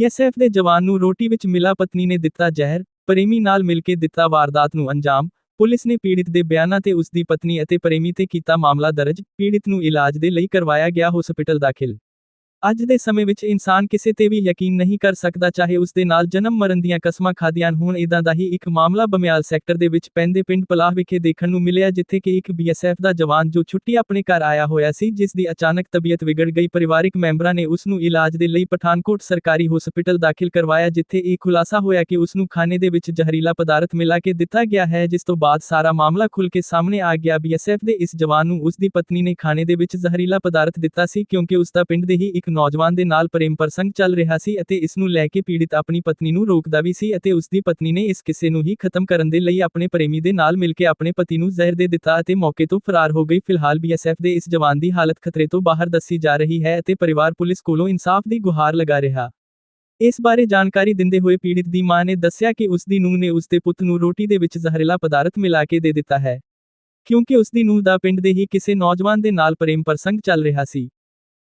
BSF ਦੇ ਜਵਾਨ ਨੂੰ ਰੋਟੀ ਵਿੱਚ ਮਿਲਾ ਪਤਨੀ ਨੇ ਦਿੱਤਾ ਜ਼ਹਿਰ, ਪ੍ਰੇਮੀ ਨਾਲ ਮਿਲ ਕੇ ਦਿੱਤਾ ਵਾਰਦਾਤ ਨੂੰ ਅੰਜਾਮ, ਪੁਲਿਸ ਨੇ ਪੀੜਿਤ ਦੇ ਬਿਆਨਾਂ ਤੇ ਉਸ ਦੀ ਪਤਨੀ ਅਤੇ ਪ੍ਰੇਮੀ ਤੇ ਕੀਤਾ ਮਾਮਲਾ ਦਰਜ, ਪੀੜਿਤ ਨੂੰ ਇਲਾਜ ਦੇ ਲਈ ਕਰਵਾਇਆ ਗਿਆ ਹਸਪਤਾਲ ਦਾਖਲ। ਅੱਜ ਦੇ ਸਮੇਂ ਵਿੱਚ ਇਨਸਾਨ ਕਿਸੇ ਤੇ ਵੀ ਯਕੀਨ ਨਹੀਂ ਕਰ ਸਕਦਾ ਚਾਹੇ ਉਸ ਦੇ ਨਾਲ ਜਨਮ ਮਰਨ ਦੀਆਂ ਕਸਮਾਂ ਖਾਦੀਆਂ ਹੋਣ ਇਦਾਂ ਦਾ ਹੀ ਇੱਕ ਮਾਮਲਾ ਬਮਿਆਲ ਸੈਕਟਰ ਦੇ ਵਿੱਚ ਪੈਂਦੇ ਪਿੰਡ ਪਲਾਹ ਵਿਖੇ ਦੇਖਣ ਨੂੰ ਮਿਲਿਆ ਜਿੱਥੇ ਕਿ ਇੱਕ ਬੀਐਸਐਫ ਦਾ ਜਵਾਨ ਜੋ ਛੁੱਟੀ ਆਪਣੇ ਘਰ ਆਇਆ ਹੋਇਆ ਸੀ, ਜਿਸ ਦੀ ਅਚਾਨਕ ਤਬੀਅਤ ਵਿਗੜ ਗਈ। ਪਰਿਵਾਰਕ ਮੈਂਬਰਾਂ ਨੇ ਉਸ ਨੂੰ ਇਲਾਜ ਦੇ ਲਈ ਪਠਾਨਕੋਟ ਸਰਕਾਰੀ ਹਸਪਤਾਲ ਦਾਖਲ ਕਰਵਾਇਆ, ਜਿੱਥੇ ਇਹ ਖੁਲਾਸਾ ਹੋਇਆ ਕਿ ਉਸ ਨੂੰ ਖਾਣੇ ਦੇ ਵਿੱਚ ਜ਼ਹਿਰੀਲਾ ਪਦਾਰਥ ਮਿਲਾ ਕੇ ਦਿੱਤਾ ਗਿਆ ਹੈ, ਜਿਸ ਤੋਂ ਬਾਅਦ ਸਾਰਾ ਮਾਮਲਾ ਖੁੱਲ ਕੇ ਸਾਹਮਣੇ ਆ ਗਿਆ। ਬੀਐਸਐਫ ਦੇ ਇਸ ਜਵਾਨ ਨੂੰ ਉਸ ਦੀ ਪਤਨੀ ਨੇ ਖਾਣੇ ਦੇ ਵਿੱਚ ਜ਼ਹਿਰੀਲਾ ਪਦਾਰਥ ਦਿੱਤਾ ਸੀ, ਕਿਉਂਕਿ ਉਸ ਦਾ ਪਿੰਡ ਦੇ ਹੀ ਇੱਕ ਨੌਜਵਾਨ ਦੇ ਨਾਲ ਪ੍ਰੇਮ ਪ੍ਰਸੰਗ ਚੱਲ ਰਿਹਾ ਸੀ ਅਤੇ ਇਸ ਨੂੰ ਲੈ ਕੇ ਪੀੜਿਤ ਆਪਣੀ ਪਤਨੀ ਨੂੰ ਰੋਕਦਾ ਵੀ ਸੀ ਅਤੇ ਉਸ ਦੀ ਪਤਨੀ ਨੇ ਇਸ ਕਿੱਸੇ ਨੂੰ ਹੀ ਖਤਮ ਕਰਨ ਦੇ ਲਈ ਆਪਣੇ ਪ੍ਰੇਮੀ ਦੇ ਨਾਲ ਮਿਲ ਕੇ ਆਪਣੇ ਪਤੀ ਨੂੰ ਜ਼ਹਿਰ ਦੇ ਦਿੱਤਾ ਅਤੇ ਮੌਕੇ ਤੋਂ ਫਰਾਰ ਹੋ ਗਈ। ਫਿਲਹਾਲ ਬੀਐਸਐਫ ਦੇ ਇਸ ਜਵਾਨ ਦੀ ਹਾਲਤ ਖਤਰੇ ਤੋਂ ਬਾਹਰ ਦੱਸੀ ਜਾ ਰਹੀ ਹੈ ਅਤੇ ਪਰਿਵਾਰ ਪੁਲਿਸ ਕੋਲੋਂ ਇਨਸਾਫ ਦੀ ਗੁਹਾਰ ਲਗਾ ਰਿਹਾ। ਇਸ ਬਾਰੇ ਜਾਣਕਾਰੀ ਦਿੰਦੇ ਹੋਏ ਪੀੜਿਤ ਦੀ ਮਾਂ ਨੇ ਦੱਸਿਆ ਕਿ ਉਸ ਦੀ ਨੂੰਹ ਨੇ ਉਸ ਦੇ ਪੁੱਤ ਨੂੰ ਰੋਟੀ ਦੇ ਵਿੱਚ ਜ਼ਹਿਰੀਲਾ ਪਦਾਰਥ ਮਿਲਾ ਕੇ ਦੇ ਦਿੱਤਾ ਹੈ। ਕਿਉਂਕਿ ਉਸ ਦੀ ਨੂੰਹ ਦਾ ਪਿੰਡ ਦੇ ਹੀ ਕਿਸੇ ਨੌਜਵਾਨ ਦੇ ਨਾਲ ਪ੍ਰੇਮ ਪ੍ਰਸੰਗ ਚੱਲ ਰਿਹਾ ਸੀ।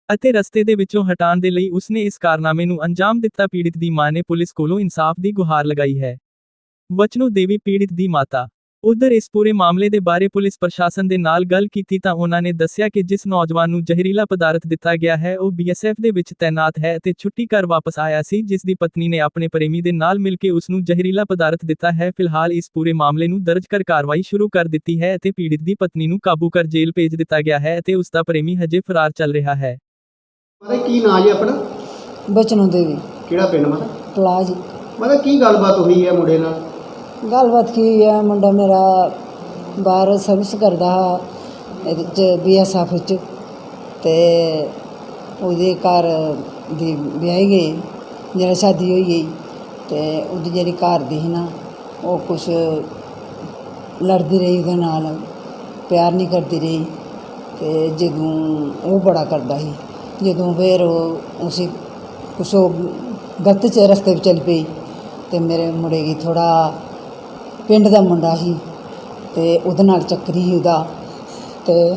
ਅਤੇ ਰਸਤੇ ਦੇ ਵਿੱਚੋਂ ਹਟਾਉਣ ਦੇ ਲਈ ਉਸਨੇ ਇਸ ਕਾਰਨਾਮੇ ਨੂੰ ਅੰਜਾਮ ਦਿੱਤਾ। ਪੀੜਿਤ ਦੀ ਮਾਂ ਨੇ ਪੁਲਿਸ ਕੋਲੋਂ ਇਨਸਾਫ ਦੀ ਗੁਹਾਰ ਲਗਾਈ ਹੈ। ਵਚਨੋ ਦੇਵੀ ਪੀੜਿਤ ਦੀ ਮਾਤਾ, ਉਧਰ ਇਸ ਪੂਰੇ ਮਾਮਲੇ ਦੇ ਬਾਰੇ ਪੁਲਿਸ ਪ੍ਰਸ਼ਾਸਨ ਦੇ ਨਾਲ ਗੱਲ ਕੀਤੀ ਤਾਂ ਉਹਨਾਂ ਨੇ ਦੱਸਿਆ ਕਿ ਜਿਸ ਨੌਜਵਾਨ ਨੂੰ ਜ਼ਹਿਰੀਲਾ ਪਦਾਰਥ ਦਿੱਤਾ ਗਿਆ ਹੈ, ਉਹ ਬੀਐਸਐਫ ਦੇ ਵਿੱਚ ਤੈਨਾਤ ਹੈ ਅਤੇ ਛੁੱਟੀ ਕਰ ਵਾਪਸ ਆਇਆ ਸੀ, ਜਿਸ ਦੀ ਪਤਨੀ ਨੇ ਆਪਣੇ ਪ੍ਰੇਮੀ ਦੇ ਨਾਲ ਮਿਲ ਕੇ ਉਸ ਨੂੰ ਜ਼ਹਿਰੀਲਾ ਪਦਾਰਥ ਦਿੱਤਾ ਹੈ। ਫਿਲਹਾਲ ਇਸ ਪੂਰੇ ਮਾਮਲੇ ਨੂੰ ਦਰਜ ਕਰ ਕਾਰਵਾਈ ਸ਼ੁਰੂ ਕਰ ਦਿੱਤੀ ਹੈ ਅਤੇ ਪੀੜਿਤ ਦੀ ਪਤਨੀ ਨੂੰ ਕਾਬੂ ਕਰ ਜੇਲ੍ਹ ਭੇਜ ਦਿੱਤਾ ਗਿਆ ਹੈ ਅਤੇ ਉਸ ਦਾ ਪ੍ਰੇਮੀ ਹਜੇ ਫਰਾਰ ਚੱਲ ਰਿਹਾ ਹੈ। ਮਤਲਬ ਕੀ ਨਾਂ ਜੀ ਆਪਣਾ? ਬਚਨੋਂ ਦੇਵੀ। ਕਿਹੜਾ ਪਿੰਡ ਮਤਲਬ ਪਲਾਜ ਮਤਲਬ ਕੀ ਗੱਲਬਾਤ ਹੋਈ ਹੈ ਮੁੰਡੇ ਨਾਲ? ਗੱਲਬਾਤ ਕੀ ਹੈ ਮੁੰਡਾ ਮੇਰਾ ਬਾਹਰ ਸਰਵਿਸ ਕਰਦਾ ਹਾ ਇਹਦੇ ਚ ਬੀਐਸਐਫ ਚ। ਤੇ ਉਹਦੇ ਘਰ ਦੀ ਵਿਆਹੀ ਗਈ ਜਿਹੜਾ ਸ਼ਾਦੀ ਹੋਈ ਗਈ। ਤੇ ਉਹਦੀ ਜਿਹੜੀ ਘਰ ਦੀ ਸੀ ਨਾ ਉਹ ਕੁਛ ਲੜਦੀ ਰਹੀ ਉਹਦੇ ਨਾਲ ਪਿਆਰ ਨਹੀਂ ਕਰਦੀ ਰਹੀ। ਤੇ ਜਦੋਂ ਉਹ ਬੜਾ ਕਰਦਾ ਸੀ। ਜਦੋਂ ਫਿਰ ਉਹ ਉਸੇ ਕੁਛ ਉਹ ਗਲਤ ਚ ਰਸਤੇ 'ਤੇ ਚੱਲ ਪਈ ਅਤੇ ਮੇਰੇ ਮੁੰਡੇ ਦੀ ਥੋੜਾ ਪਿੰਡ ਦਾ ਮੁੰਡਾ ਸੀ ਅਤੇ ਉਹਦੇ ਨਾਲ ਚੱਕਰੀ ਸੀ ਉਹਦਾ ਅਤੇ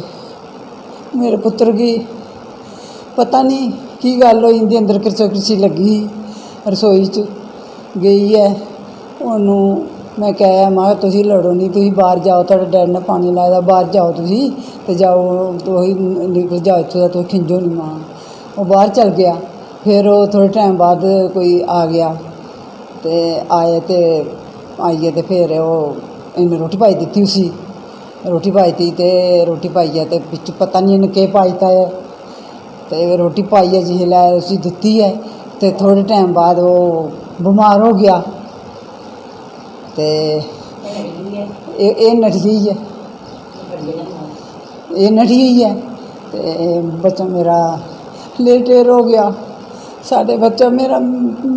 ਮੇਰੇ ਪੁੱਤਰ ਕੀ ਪਤਾ ਨਹੀਂ ਕੀ ਗੱਲ ਹੋਈ, ਇਹਦੇ ਅੰਦਰ ਕਿਰਚਾ ਕਿਰਚੀ ਲੱਗੀ ਰਸੋਈ 'ਚ ਗਈ ਹੈ। ਉਹਨੂੰ ਮੈਂ ਕਿਹਾ, ਮੈਂ ਤੁਸੀਂ ਲੜੋ ਨਹੀਂ, ਤੁਸੀਂ ਬਾਹਰ ਜਾਓ, ਤੁਹਾਡੇ ਡੈਡ ਨੇ ਪਾਣੀ ਲਾਇਆ, ਬਾਹਰ ਜਾਓ ਤੁਸੀਂ ਤੇ ਜਾਓ ਤੁਸੀਂ ਨਿਕਲ ਜਾਓ ਇੱਥੋਂ ਦਾ, ਤੁਸੀਂ ਖਿੰਜੋ ਨਹੀਂ ਮਾਂ। ਉਹ ਬਾਹਰ ਚਲ ਗਿਆ। ਫਿਰ ਉਹ ਥੋੜ੍ਹੇ ਟਾਈਮ ਬਾਅਦ ਕੋਈ ਆ ਗਿਆ ਤੇ ਆਏ ਤੇ ਆਈਏ ਤੇ ਫਿਰ ਉਹ ਇਹਨੇ ਰੋਟੀ ਪਾਈ ਦਿੱਤੀ ਸੀ ਰੋਟੀ ਪਾਈ ਤੀ ਤੇ ਰੋਟੀ ਪਾਈ ਹੈ ਤੇ ਵਿੱਚ ਪਤਾ ਨਹੀਂ ਇਹਨੇ ਕੀ ਪਾਈਤਾ ਹੈ ਤੇ ਰੋਟੀ ਪਾਈ ਜਿਹੇ ਲੈ ਉਸੀ ਦਿੱਤੀ ਹੈ ਤੇ ਥੋੜੇ ਟਾਈਮ ਬਾਅਦ ਉਹ ਬਿਮਾਰ ਹੋ ਗਿਆ। ਤੇ ਇਹ ਇਹ ਨਠ ਗਈ ਹੈ ਇਹ ਨਠ ਗਈ ਹੈ ਤੇ ਬੱਚਾ ਮੇਰਾ ਲੇਟੇਰ ਹੋ ਗਿਆ। ਸਾਡੇ ਬੱਚਾ ਮੇਰਾ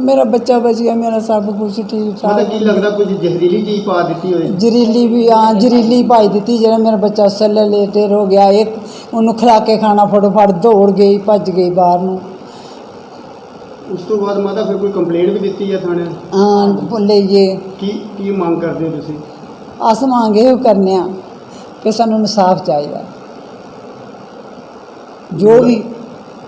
ਮੇਰਾ ਬੱਚਾ ਬਚ ਗਿਆ ਮੇਰਾ ਸਭ ਕੁਝ ਠੀਕ ਠਾਕ। ਕੀ ਲੱਗਦਾ ਕੁਝ ਜ਼ਹਿਰੀਲੀ ਚੀਜ਼ ਪਾ ਦਿੱਤੀ ਹੋਈ ਜ਼ਰੀਲੀ ਵੀ ਆ ਜ਼ਰੀਲੀ ਪਾਈ ਦਿੱਤੀ ਜਿਹੜਾ ਮੇਰਾ ਬੱਚਾ ਸੱਲੇ ਲੇਟੇਰ ਹੋ ਗਿਆ ਇੱਕ ਉਹਨੂੰ ਖਿਲਾ ਕੇ ਖਾਣਾ ਫਟੋਫਟ ਦੌੜ ਗਈ ਭੱਜ ਗਈ ਬਾਹਰ ਨੂੰ। ਉਸ ਤੋਂ ਬਾਅਦ ਮਾਤਾ ਫਿਰ ਕੋਈ ਕੰਪਲੇਂਟ ਵੀ ਦਿੱਤੀ ਹੈ ਥਾਣੇ ਹਾਂ ਭੁੱਲੇ ਜੇ ਕੀ ਕੀ ਮੰਗ ਕਰਦੇ ਹੋ ਤੁਸੀਂ? ਅਸ ਮੰਗੇ ਉਹ ਕਰਨੇ ਆ ਕਿ ਸਾਨੂੰ ਇਨਸਾਫ ਚਾਹੀਦਾ। ਜੋ ਵੀ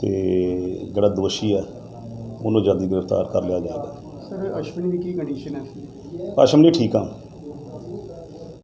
ਤੇ ਜਿਹੜਾ ਦੋਸ਼ੀ ਹੈ ਉਹਨੂੰ ਜਲਦੀ ਗ੍ਰਿਫਤਾਰ ਕਰ ਲਿਆ ਜਾਏਗਾ। ਸਰ ਅਸ਼ਵਨੀ ਦੀ ਕੀ ਕੰਡੀਸ਼ਨ ਹੈ? ਜੀ ਠੀਕ ਆ।